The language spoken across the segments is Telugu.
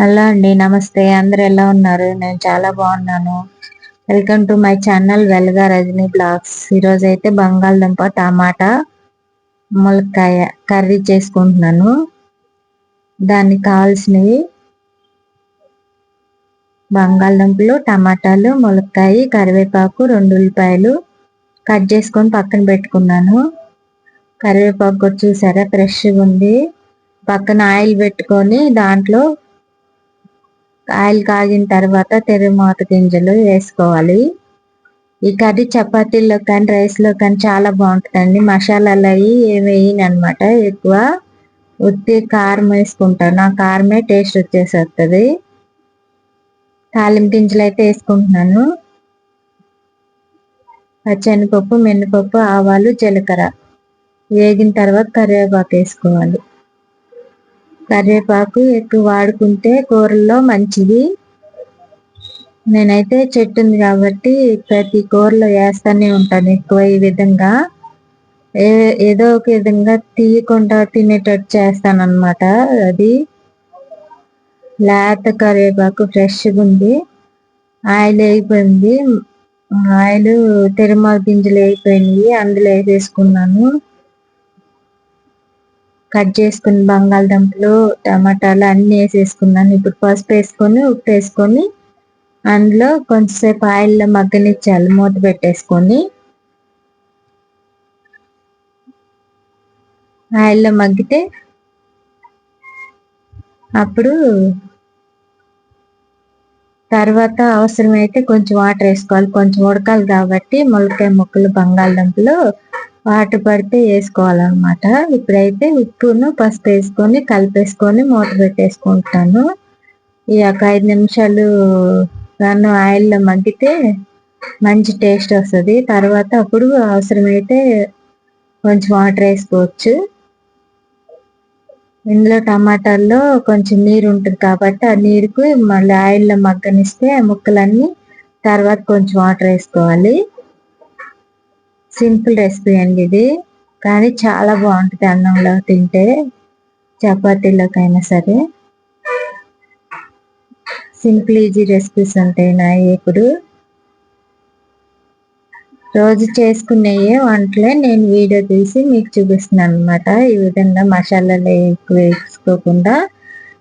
హలో అండి నమస్తే. అందరు ఎలా ఉన్నారు? నేను చాలా బాగున్నాను. Welcome to my channel Velga Rajani vlogs. ఈరోజు అయితే బంగాళదుంప టమాటా ములక్కాయ కర్రీ చేసుకుంటున్నాను. దానికి కావాల్సినవి బంగాళదుంపలు టమాటాలు ములక్కాయ కరివేపాకు రెండు ఉల్లిపాయలు కట్ చేసుకొని పక్కన పెట్టుకున్నాను. కరివేపాకు చూసారా? ఫ్రెష్గా ఉంది. పక్కన ఆయిల్ పెట్టుకొని దాంట్లో ఆయిల్ కాగిన తర్వాత తెరమాత గింజలు వేసుకోవాలి. ఈ కర్రీ చపాతీల్లో కానీ రైస్లో కానీ చాలా బాగుంటుందండి. మసాలాలు అవి ఏమి వేయను అనమాట ఎక్కువ. ఉత్తి కారం వేసుకుంటాను. ఆ కారమే టేస్ట్ వచ్చేసి వస్తుంది తాలింపు గింజలు అయితే వేసుకుంటున్నాను. పచ్చనిపప్పు మినపప్పు ఆవాలు జీలకర్ర. వేగిన తర్వాత కరివేపాకు వేసుకోవాలి. కరివేపాకు ఎక్కువ వాడుకుంటే కూరల్లో మంచిది. నేనైతే చెట్టు ఉంది కాబట్టి ప్రతి కూరలో వేస్తూనే ఉంటాను ఎక్కువ ఈ విధంగా. ఏ ఏదో ఒక విధంగా తీయకుండా తినేటట్టు చేస్తాను అనమాట అది. లేత కరివేపాకు ఫ్రెష్గా ఉంది. ఆయిల్ అయిపోయింది. ఆయిల్ తిరుమల గింజలు అయిపోయినాయి. అందులో వేసేసుకున్నాను. కట్ చేసుకుని బంగాళదుంపలు టమాటాలు అన్నీ వేసేసుకున్నాను. ఇప్పుడు పసుపు వేసుకొని ఉప్పు వేసుకొని అందులో కొంచెంసేపు ఆయిల్లో మగ్గనిచ్చాలి. మూత పెట్టేసుకొని. ఆయిల్లో మగ్గితే అప్పుడు తర్వాత అవసరమైతే కొంచెం వాటర్ వేసుకోవాలి. కొంచెం ఉడకాలి కాబట్టి మొలకాయ ముక్కలు బంగాళదుంపలు వాటర్ పడితే వేసుకోవాలన్నమాట. ఇప్పుడైతే ఉప్పును పసుపు వేసుకొని కలిపేసుకొని మూత పెట్టేసుకుంటాను. ఈ ఒక ఐదు నిమిషాలు నన్ను ఆయిల్లో మగ్గితే మంచి టేస్ట్ వస్తుంది. తర్వాత అప్పుడు అవసరమైతే కొంచెం వాటర్ వేసుకోవచ్చు. ఇందులో టమాటాల్లో కొంచెం నీరు ఉంటుంది కాబట్టి ఆ నీరుకు మళ్ళీ ఆయిల్లో మగ్గనిస్తే ముక్కలన్నీ తర్వాత కొంచెం వాటర్ వేసుకోవాలి. సింపుల్ రెసిపీ అండి ఇది. కానీ చాలా బాగుంటుంది అన్నంలో తింటే చపాతీలోకైనా సరే. సింపుల్ ఈజీ రెసిపీస్ ఉంటాయి నా ఇప్పుడు. రోజు చేసుకునే వంటలే నేను వీడియో తీసి మీకు చూపిస్తున్నాను అనమాట ఈ విధంగా మసాలాలు ఎక్కువ వేసుకోకుండా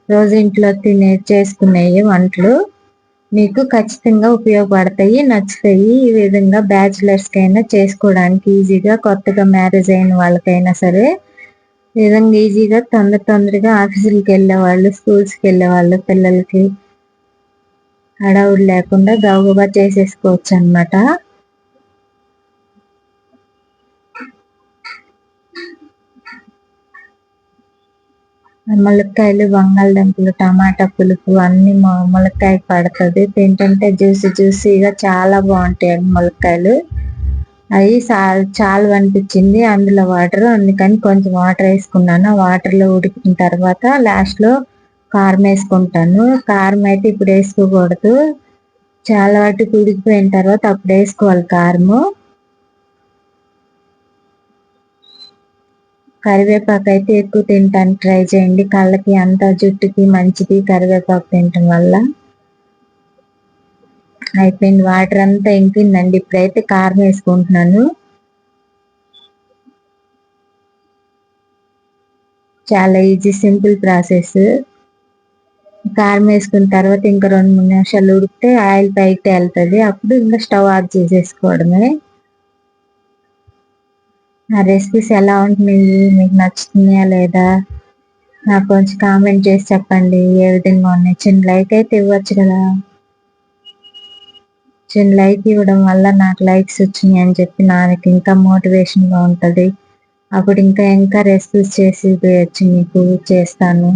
రోజు ఇంట్లో తినే చేసుకునేవి వంటలు. మీకు ఖచ్చితంగా ఉపయోగపడతాయి నచ్చుతాయి. ఈ విధంగా బ్యాచిలర్స్కైనా చేసుకోవడానికి ఈజీగా కొత్తగా మ్యారేజ్ అయిన వాళ్ళకైనా సరే ఈ విధంగా ఈజీగా తొందర తొందరగా ఆఫీసులకి వెళ్ళే వాళ్ళు స్కూల్స్కి వెళ్ళే వాళ్ళు పిల్లలకి హడావుడు లేకుండా గౌగబా చేసేసుకోవచ్చు అనమాట ములక్కాయలు బంగాళదుంపలు టమాటా పులుపు అన్ని ములక్కాయ పడుతుంది. తింటుంటే జ్యూసీ జ్యూసీగా చాలా బాగుంటాయి ములక్కాయలు అవి చాలా అనిపించింది అందులో వాటర్. అందుకని కొంచెం వాటర్ వేసుకున్నాను. వాటర్లో ఉడికిన తర్వాత లాస్ట్లో కారం వేసుకుంటాను. కారం అయితే ఇప్పుడు వేసుకోకూడదు. చాలా వాటికి ఉడికిపోయిన తర్వాత అప్పుడు వేసుకోవాలి కారము. కరివేపాకు అయితే ఎక్కువ తింటానికి ట్రై చేయండి. కళ్ళకి అంత జుట్టుకి మంచిది కరివేపాకు తినటం వల్ల. అయిపోయింది. వాటర్ అంతా ఇంకిందండి ఇప్పుడైతే కారం వేసుకుంటున్నాను. చాలా ఈజీ సింపుల్ ప్రాసెస్. కారం వేసుకున్న తర్వాత ఇంకా రెండు మూడు నిమిషాలు ఉడికితే ఆయిల్ పైకి వెళ్తుంది అప్పుడు ఇంకా స్టవ్ ఆఫ్ చేసేసుకోవడమే. నా రెసిపీస్ ఎలా ఉంటున్నాయి? మీకు నచ్చుతున్నాయా లేదా? నాకు కొంచెం కామెంట్ చేసి చెప్పండి. ఏ విధంగా ఉన్నాయి? చిన్న లైక్ అయితే ఇవ్వచ్చు కదా. చిన్న లైక్ ఇవ్వడం వల్ల నాకు లైక్స్ వచ్చినాయి అని చెప్పి నాకు ఇంకా మోటివేషన్గా ఉంటుంది. అప్పుడు ఇంకా ఇంకా రెసిపీస్ చేసి వేయచ్చు మీకు. చేస్తాను.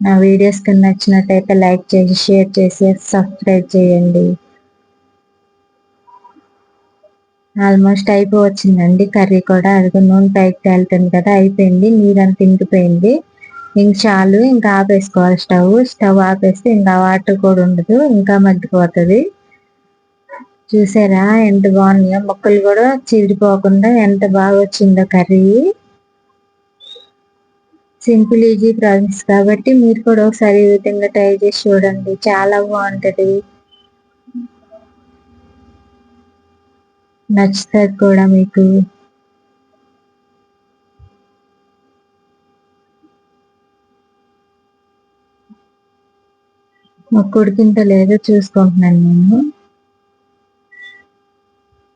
నా వీడియోస్ నచ్చినట్టయితే లైక్ చేసి షేర్ చేసి సబ్స్క్రైబ్ చేయండి. ఆల్మోస్ట్ అయిపోవచ్చిందండి. కర్రీ కూడా అది నూనె పైకి తేలుతుంది కదా అయిపోయింది. నీరంతా ఇంకిపోయింది. ఇంక చాలు ఇంకా ఆపేసుకోవాలి స్టవ్. స్టవ్ ఆపేస్తే ఇంకా వాటర్ కూడా ఉండదు ఇంకా మగ్గిపోతుంది చూసారా ఎంత బాగున్నాయో. ముక్కలు కూడా చీడిపోకుండా ఎంత బాగా వచ్చిందో కర్రీ. సింపుల్ ఈజీ ప్రాసెస్ కాబట్టి మీరు కూడా ఒకసారి ఈ విధంగా ట్రై చేసి చూడండి. చాలా బాగుంటుంది. నచ్చుతుంది కూడా మీకు. ఉడికింత లేదో చూసుకుంటున్నాను నేను.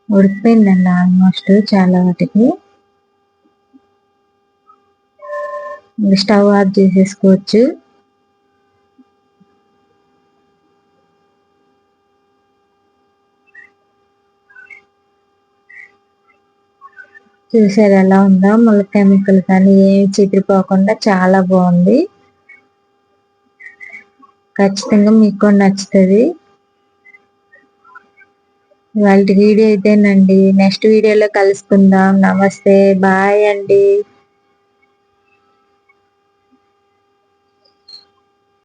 ఉడికిపోయిందండి ఆల్మోస్ట్ చాలా వాటికి. స్టవ్ ఆఫ్ చేసేసుకోవచ్చు. చూసారు ఎలా ఉందో? మళ్ళీ కెమికల్ కానీ ఏమి చిదిరిపోకుండా చాలా బాగుంది. ఖచ్చితంగా మీకు కూడా నచ్చుతుంది. వాళ్ళ వీడియో ఇదేనండి. నెక్స్ట్ వీడియోలో కలుసుకుందాం. నమస్తే. బాయ్ అండి.